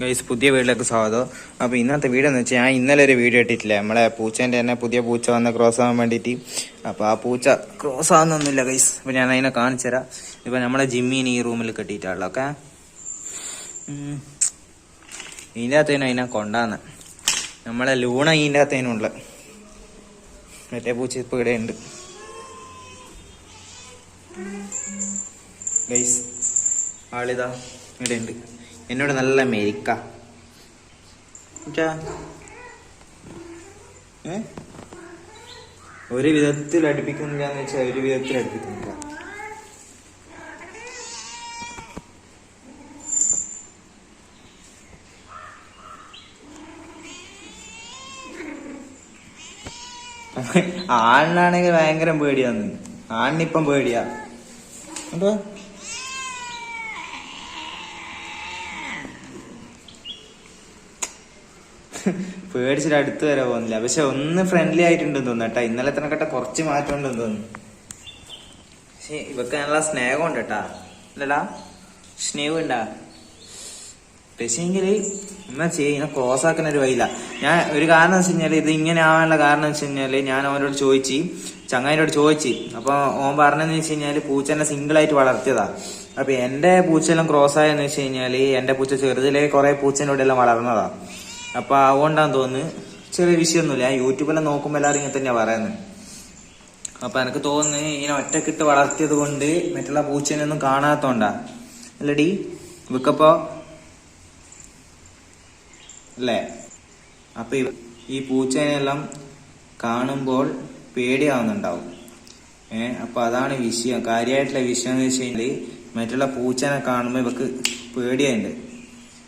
Guys പുതിയ വീട്ടിലേക്ക് സ്വാഗതം. അപ്പോൾ ഇന്നത്തെ വീഡിയോ എന്ന് വെച്ചാൽ ഞാൻ ഇന്നലെ ഒരു വീഡിയോ ഇട്ടിട്ടില്ല. നമ്മളെ പൂച്ചേന്റെ തന്നെ പുതിയ പൂച്ച വന്ന് ക്രോസ് ആവാൻ വേണ്ടിയിട്ട്. അപ്പോൾ ആ പൂച്ച ക്രോസ് ആവുന്നൊന്നുമില്ല ഗൈസ്. അപ്പോൾ ഞാൻ അതിനെ കാണിച്ചു തരാം. ഇപ്പോൾ നമ്മളെ ജിമ്മീനെ ഈ റൂമിൽ കെട്ടിയിട്ടുള്ള ഓക്കെ? ഇതിന്റെ അകത്തേനും അതിനെ കൊണ്ടാന്ന്. നമ്മളെ ലൂണ ഇതിന്റെ അകത്തേനുണ്ട് മറ്റേ പൂച്ച ഇപ്പോൾ ഇവിടെ ഉണ്ട്. ഗൈസ് ആളിതാ ഇവിടെ ഉണ്ട്. എന്നോട് നല്ല മെരിക്ക ഒരു വിധത്തിൽ അടുപ്പിക്കുന്നില്ല എന്ന് വെച്ചാൽ ഒരു വിധത്തിൽ അടുപ്പിക്കുന്നില്ല. ആണിനാണെങ്കിൽ ഭയങ്കര പേടിയാന്ന്. ആണിനിപ്പം പേടിയാ. എന്താ പേടിച്ചിട്ട് അടുത്ത് വരെ പോകുന്നില്ല. പക്ഷെ ഒന്ന് ഫ്രണ്ട്ലി ആയിട്ടുണ്ടെന്ന് തോന്നുന്നു കേട്ടാ. ഇന്നലെ തന്നെ കുറച്ച് മാറ്റം ഉണ്ടെന്ന് തോന്നുന്നു. പക്ഷെ ഇവക്ക് നല്ല സ്നേഹം ഉണ്ട് കേട്ടാ. അല്ലടാ സ്നേഹം ഉണ്ടാ പക്ഷേങ്കിൽ എന്നാ ചെയ്യുന്ന ക്ലോസ് ആക്കുന്ന ഒരു വഴിയില്ല. ഞാൻ ഒരു കാരണം വെച്ച് കഴിഞ്ഞാൽ ഇത് ഇങ്ങനെ ആവാനുള്ള കാരണം വെച്ച് കഴിഞ്ഞാൽ ഞാൻ അവനോട് ചോദിച്ചു ചങ്ങായിനോട് ചോദിച്ചു. അപ്പൊ ഓൻ പറഞ്ഞെന്ന് വെച്ച് കഴിഞ്ഞാൽ പൂച്ചനെ സിംഗിൾ ആയിട്ട് വളർത്തിയതാ. അപ്പൊ എന്റെ പൂച്ചയെല്ലാം ക്രോസ് ആയെന്ന് വെച്ച് കഴിഞ്ഞാൽ എന്റെ പൂച്ച ചെറുതിലെ കുറെ പൂച്ചനോട് എല്ലാം അപ്പൊ അതുകൊണ്ടാന്ന് തോന്നുന്നു ചെറിയ വിഷയമൊന്നുമില്ല. ഞാൻ യൂട്യൂബെല്ലാം നോക്കുമ്പോൾ എല്ലാവരും ഇങ്ങനെ തന്നെയാ പറയുന്നത് അപ്പൊ എനിക്ക് തോന്നുന്നു ഇങ്ങനെ ഒറ്റക്കിട്ട് വളർത്തിയത് കൊണ്ട് മറ്റുള്ള പൂച്ചേനൊന്നും കാണാത്തോണ്ടാ. അല്ലടി ഇവക്കപ്പോ അല്ലേ? അപ്പൊ ഈ പൂച്ചേനെല്ലാം കാണുമ്പോൾ പേടിയാവുന്നുണ്ടാവും. ഏ അപ്പൊ അതാണ് വിഷയം. കാര്യമായിട്ടുള്ള വിഷയം എന്ന് വെച്ച് കഴിഞ്ഞാൽ മറ്റുള്ള പൂച്ചനെ കാണുമ്പോ ഇവക്ക് പേടിയുണ്ട്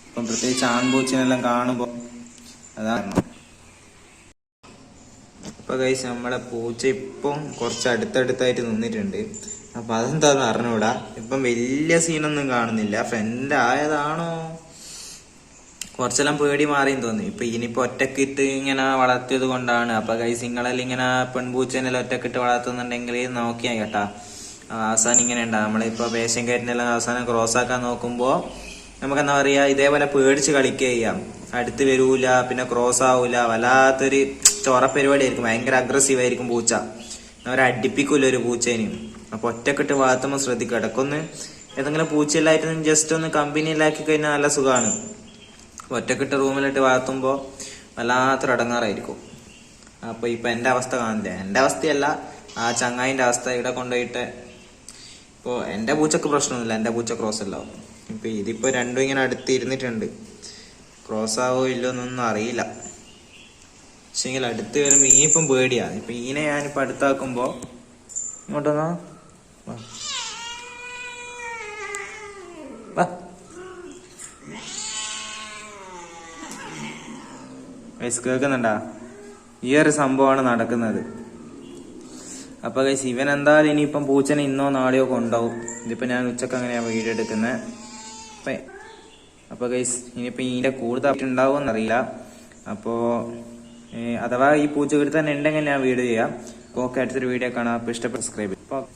ഇപ്പം പ്രത്യേകിച്ച് ആൺപൂച്ചനെല്ലാം കാണുമ്പോ അതാണ്. ഇപ്പൊ കഴിച്ച് നമ്മുടെ പൂച്ച ഇപ്പം കുറച്ച് അടുത്തടുത്തായിട്ട് നിന്നിട്ടുണ്ട്. അപ്പൊ അതെന്താന്ന് അറിഞ്ഞൂടാ. ഇപ്പം വലിയ സീനൊന്നും കാണുന്നില്ല. ഫ്രണ്ട് ആയതാണോ? കുറച്ചെല്ലാം പേടി മാറിയെന്ന് തോന്നി. ഇപ്പൊ ഇനിയിപ്പോ ഒറ്റക്കിട്ട് ഇങ്ങനെ വളർത്തിയത് കൊണ്ടാണ്. അപ്പൊ കൈസ് നിങ്ങളെല്ലാം ഇങ്ങനെ പെൺപൂച്ചനെല്ലാം ഒറ്റക്കിട്ട് വളർത്തുന്നുണ്ടെങ്കിൽ നോക്കിയാ കേട്ടാ. അവസാനം ഇങ്ങനെ ഉണ്ടാ. നമ്മളിപ്പോ പേശം കയറ്റിനെല്ലാം അവസാനം ക്രോസ് ആക്കാൻ നോക്കുമ്പോ നമുക്ക് എന്താ പറയാ ഇതേപോലെ പേടിച്ച് കളിക്കുക ചെയ്യാം. അടുത്ത് വരൂല പിന്നെ ക്രോസ് ആവൂല വല്ലാത്തൊരു ചൊറ പരിപാടിയായിരിക്കും ഭയങ്കര അഗ്രസീവ് ആയിരിക്കും പൂച്ച. അവരെ അടിപ്പിക്കൂല ഒരു പൂച്ചേനെയും അപ്പൊ ഒറ്റക്കെട്ട് വളർത്തുമ്പോൾ ശ്രദ്ധിക്കുക ഇടക്കൊന്ന് ഏതെങ്കിലും പൂച്ചയിലായിട്ട് ജസ്റ്റ് ഒന്ന് കമ്പനിയിലാക്കി കഴിഞ്ഞാൽ നല്ല സുഖമാണ് ഒറ്റക്കെട്ട് റൂമിലിട്ട് വളർത്തുമ്പോൾ വല്ലാത്തൊരു അടങ്ങാറായിരിക്കും. അപ്പൊ ഇപ്പൊ എന്റെ അവസ്ഥ കാണില്ല എന്റെ അവസ്ഥയല്ല ആ ചങ്ങായിന്റെ അവസ്ഥ ഇവിടെ കൊണ്ടുപോയിട്ട് ഇപ്പോ എന്റെ പൂച്ചക്ക് പ്രശ്നമൊന്നുമില്ല എന്റെ പൂച്ച ക്രോസ് അല്ല ഇപ്പൊ ഇതിപ്പോ രണ്ടും ഇങ്ങനെ അടുത്ത് ഇരുന്നിട്ടുണ്ട്. ക്രോസ് ആവോ ഇല്ലോ എന്നൊന്നും അറിയില്ല. പക്ഷെങ്കിൽ അടുത്ത് വരുമ്പോൾ ഇനിയിപ്പം പേടിയാണ് ഇപ്പം ഈനെ ഞാനിപ്പോൾ അടുത്താക്കുമ്പോൾ ഇങ്ങോട്ടൊന്നാ വാ. വാ. ഗൈസ് കേൾക്കുന്നുണ്ടാ? ഈ ഒരു സംഭവമാണ് നടക്കുന്നത്. അപ്പൊ ഗൈസ് ഇവൻ എന്തായാലും ഇനിയിപ്പം പൂച്ചനെ ഇന്നോ നാളെയോ കൊണ്ടാവും ഇതിപ്പോ ഞാൻ ഉച്ചയ്ക്ക് അങ്ങനെയാണ് വീഡിയോ എടുക്കുന്നത് അപ്പൊ അപ്പൊ ഗൈസ് ഇനിയിപ്പോ ഇതിന്റെ കൂടുതൽ ഉണ്ടാവും എന്നറിയില്ല അപ്പോ അഥവാ ഈ പൂച്ച വീട് തന്നെ ഉണ്ടെങ്കിൽ ഞാൻ വീഡിയോ ചെയ്യാം. ഓക്കെ അടുത്തൊരു വീഡിയോ കാണാം. അപ്പൊ ഇഷ്ടപ്പെട്ട് സബ്സ്ക്രൈബ് ചെയ്യാം.